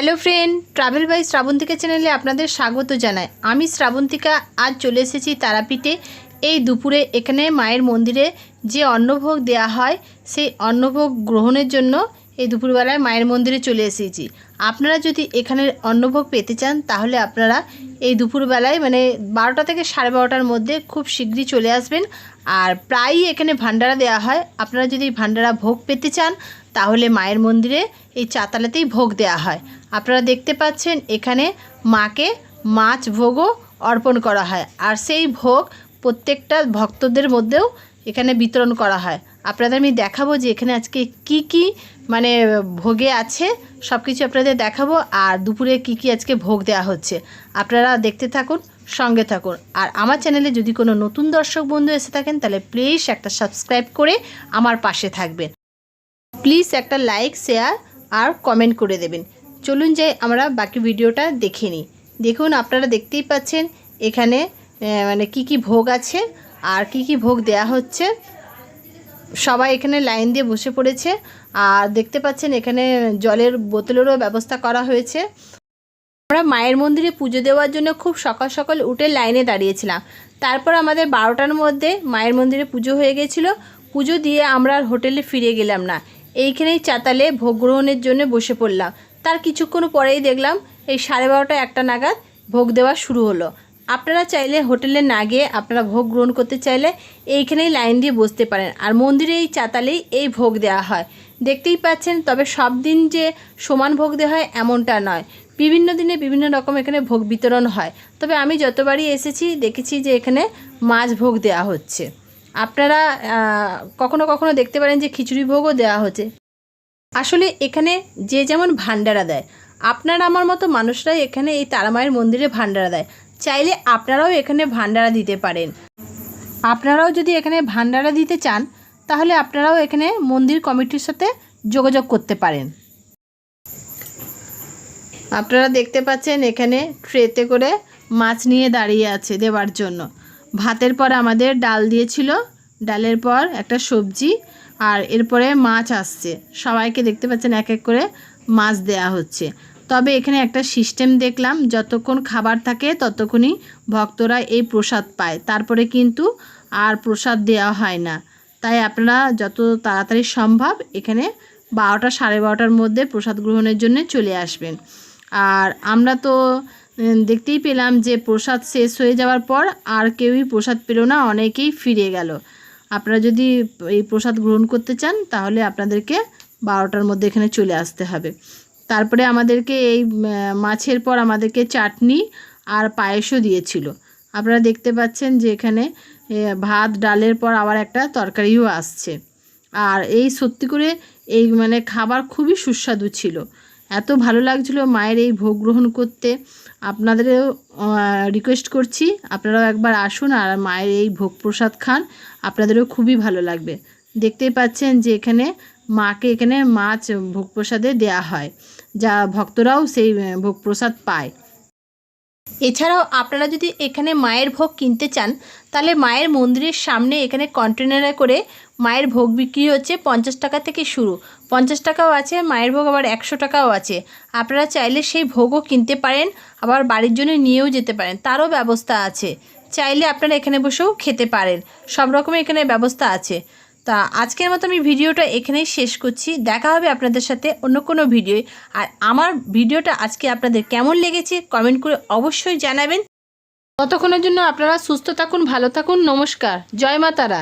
Hello friend, travel by Srabantika চ্যানেলে আপনাদের স্বাগত জানাই। আমি শ্রাবন্তিকা, আজ চলে এসেছি তারাপীঠে। এই দুপুরে এখানে মায়ের মন্দিরে যে অন্নভোগ দেয়া হয়, সেই অন্নভোগ গ্রহণের জন্য এই দুপুরবেলায় মায়ের মন্দিরে চলে এসেছি। আপনারা যদি এখানে অন্নভোগ পেতে চান, তাহলে আপনারা এই দুপুরবেলায় মানে বারোটা থেকে সাড়ে বারোটার মধ্যে খুব শীঘ্রই চলে আসবেন। আর প্রায়ই এখানে ভান্ডারা দেওয়া হয়। আপনারা যদি ভান্ডারা ভোগ পেতে চান, তাহলে মায়ের মন্দিরে এই চাতালেতেই ভোগ দেওয়া হয়। আপনারা দেখতে পাচ্ছেন এখানে মাকে মাছ ভোগও অর্পণ করা হয়। আর সেই ভোগ প্রত্যেকটা ভক্তদের মধ্যেও এখানে বিতরণ করা হয়। আপনাদের আমি দেখাবো যে এখানে আজকে কি কি মানে ভোগে আছে সব কিছু আপনাদের দেখাবো। আর দুপুরে কি কি আজকে ভোগ দেওয়া হচ্ছে। আপনারা দেখতে থাকুন, সঙ্গে থাকুন। আর আমার চ্যানেলে যদি কোনো নতুন দর্শক বন্ধু এসে থাকেন, তাহলে প্লিজ একটা সাবস্ক্রাইব করে আমার পাশে থাকবেন। প্লিজ একটা লাইক, শেয়ার আর কমেন্ট করে দেবেন। চলুন যাই আমরা বাকি ভিডিওটা দেখে নিই। দেখুন, আপনারা দেখতেই পাচ্ছেন এখানে মানে কি কি ভোগ আছে আর কি কি ভোগ দেয়া হচ্ছে। সবাই এখানে লাইন দিয়ে বসে পড়েছে। আর দেখতে পাচ্ছেন এখানে জলের বোতলেরও ব্যবস্থা করা হয়েছে। আমরা মায়ের মন্দিরে পুজো দেওয়ার জন্য খুব সকাল সকাল উঠে লাইনে দাঁড়িয়েছিলাম। তারপর আমাদের বারোটার মধ্যে মায়ের মন্দিরে পুজো হয়ে গেছিল। পুজো দিয়ে আমরা আর হোটেলে ফিরে গেলাম না। এইখানেই চাতালে ভোগ গ্রহণের জন্য বসে পড়লাম। তার কিছুক্ষণ পরেই দেখলাম এই সাড়ে বারোটা একটা নাগাদ ভোগ দেওয়া শুরু হলো। আপনারা চাইলে হোটেলে না গিয়ে আপনারা ভোগ গ্রহণ করতে চাইলে এইখানেই লাইন দিয়ে বসতে পারেন। আর মন্দিরে এই চাতালেই এই ভোগ দেওয়া হয়। দেখতেই পাচ্ছেন, তবে সব দিন যে সমান ভোগ দেওয়া হয় এমনটা নয়। বিভিন্ন দিনে বিভিন্ন রকম এখানে ভোগ বিতরণ হয়। তবে আমি যতবারই এসেছি, দেখেছি যে এখানে মাছ ভোগ দেওয়া হচ্ছে। আপনারা কখনো কখনো দেখতে পারেন যে খিচুড়ি ভোগও দেওয়া হচ্ছে। আসলে এখানে যে যেমন ভান্ডারা দেয়, আপনারা আমার মতো মানুষরাই এখানে এই তারামায়ের মন্দিরে ভান্ডারা দেয়। চাইলে আপনারাও এখানে ভান্ডারা দিতে পারেন। আপনারাও যদি এখানে ভান্ডারা দিতে চান, তাহলে আপনারাও এখানে মন্দির কমিটির সাথে যোগাযোগ করতে পারেন। আপনারা দেখতে পাচ্ছেন এখানে ট্রেতে করে মাছ নিয়ে দাঁড়িয়ে আছে দেওয়ার জন্য। ভাতের পর আমাদের ডাল দিয়েছিল। ডালের পর একটা সবজি আর এরপরে মাছ আসছে। সবাইকে দেখতে পাচ্ছেন এক এক করে মাছ দেয়া হচ্ছে। তবে এখানে একটা সিস্টেম দেখলাম, যতক্ষণ খাবার থাকে ততক্ষণই ভক্তরা এই প্রসাদ পায়। তারপরে কিন্তু আর প্রসাদ দেওয়া হয় না। তাই আপনারা যত তাড়াতাড়ি সম্ভব এখানে বারোটা সাড়ে বারোটার মধ্যে প্রসাদ গ্রহণের জন্য চলে আসবেন। আর আমরা তো দেখতেই পেলাম যে প্রসাদ শেষ হয়ে যাওয়ার পর আর কেউই প্রসাদ পেল না, অনেকেই ফিরে গেল। আপনারা যদি এই প্রসাদ গ্রহণ করতে চান, তাহলে আপনাদেরকে বারোটার মধ্যে এখানে চলে আসতে হবে। তারপরে আমাদেরকে এই মাছের পর আমাদেরকে চাটনি আর পায়েসও দিয়েছিল। আপনারা দেখতে পাচ্ছেন যে এখানে ভাত, ডালের পর আবার একটা তরকারিও আসছে। আর এই সত্যি করে এই মানে খাবার খুবই সুস্বাদু ছিল। এত ভালো লাগছিল মায়ের এই ভোগ গ্রহণ করতে। আপনাদেরও রিকোয়েস্ট করছি, আপনারাও একবার আসুন আর মায়ের এই ভোগ প্রসাদ খান, আপনাদেরও খুবই ভালো লাগবে। দেখতেই পাচ্ছেন যে এখানে মাকে এখানে মাছ ভোগ প্রসাদে দেয়া হয়, যা ভক্তরাও সেই ভোগ প্রসাদ পায়। এছাড়াও আপনারা যদি এখানে মায়ের ভোগ কিনতে চান, তাহলে মায়ের মন্দিরের সামনে এখানে কন্টেনারে করে মায়ের ভোগ বিক্রি হচ্ছে পঞ্চাশ টাকা থেকে শুরু। পঞ্চাশ টাকাও আছে, মায়ের ভোগ আবার একশো টাকাও আছে। আপনারা চাইলে সেই ভোগও কিনতে পারেন, আবার বাড়ির জন্য নিয়েও যেতে পারেন। তারও ব্যবস্থা আছে। চাইলে আপনারা এখানে বসেও খেতে পারেন। সব রকমের এখানে ব্যবস্থা আছে। তা আজকের মতো আমি ভিডিওটা এখানেই শেষ করছি। দেখা হবে আপনাদের সাথে অন্য কোনো ভিডিওয়। আর আমার ভিডিওটা আজকে আপনাদের কেমন লেগেছে কমেন্ট করে অবশ্যই জানাবেন। ততক্ষণের জন্য আপনারা সুস্থ থাকুন, ভালো থাকুন, নমস্কার। জয় মা তারা।